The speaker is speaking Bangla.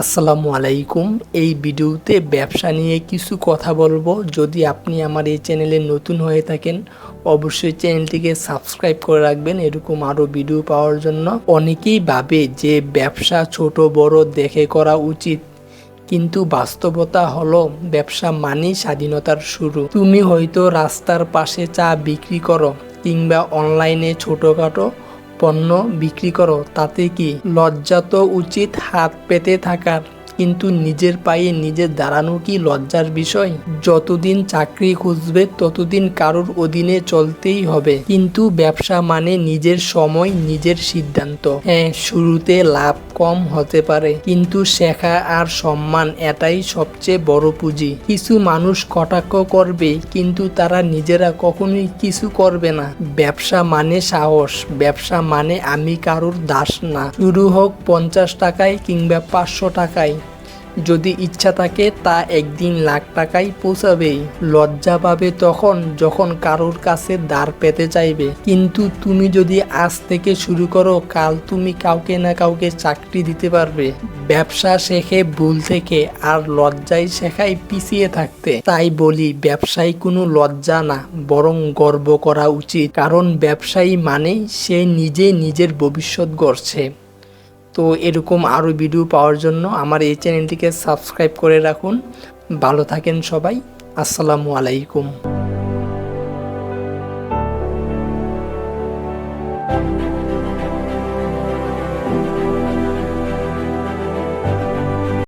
আসসালামু আলাইকুম। এই ভিডিওতে ব্যবসা নিয়ে কিছু কথা বলব। যদি আপনি আমার এই চ্যানেলে নতুন হয়ে থাকেন, অবশ্যই চ্যানেলটিকে সাবস্ক্রাইব করে রাখবেন। এরকম আরও ভিডিও পাওয়ার জন্য। অনেকেই ভাবে যে ব্যবসা ছোট, বড়, দেখে করা উচিত। কিন্তু বাস্তবতা হলো, ব্যবসা মানেই স্বাধীনতার শুরু। তুমি হয়তো রাস্তার পাশে চা বিক্রি করো কিংবা অনলাইনে ছোটোখাটো পণ্য বিক্রি করো তাতে কি লজ্জাত উচিত হাত পেতে থাকার? কিন্তু নিজের পায়ে নিজে দাঁড়ানো কি লজ্জার বিষয়? যতদিন চাকরি খুঁজবে, ততদিন কারোর অধীনে চলতেই হবে। কিন্তু ব্যবসা মানে নিজের সময়, নিজের সিদ্ধান্ত। হ্যাঁ শুরুতে লাভ কম হতে পারে, কিন্তু শেখা আর সম্মান এটাই সবচেয়ে বড় পুঁজি। কিছু মানুষ কটাক্ষ করবে, কিন্তু তারা নিজেরা কখনোই কিছু করবে না। ব্যবসা মানে সাহস, ব্যবসা মানে আমি কারোর দাস না। শুরু হোক পঞ্চাশ টাকায় কিংবা পাঁচশো টাকায়। যদি ইচ্ছা থাকে, তা একদিন লাখ টাকায় পৌঁছাবেই লজ্জা পাবে তখন, যখন কারোর কাছে দাঁড় পেতে চাইবে। কিন্তু তুমি যদি আজ থেকে শুরু করো, কাল তুমি কাউকে না কাউকে চাকরি দিতে পারবে। ব্যবসা শেখে ভুল থেকে, আর লজ্জায় শেখায় পিছিয়ে থাকতে। তাই বলি, ব্যবসায় কোনো লজ্জা না, বরং গর্ব করা উচিত। কারণ ব্যবসায়ী মানেই সে নিজে নিজের ভবিষ্যৎ গড়ছে। তো এরকম আরও ভিডিও পাওয়ার জন্য আমার এই চ্যানেলটিকে সাবস্ক্রাইব করে রাখুন। ভালো থাকেন সবাই। আসসালামু আলাইকুম।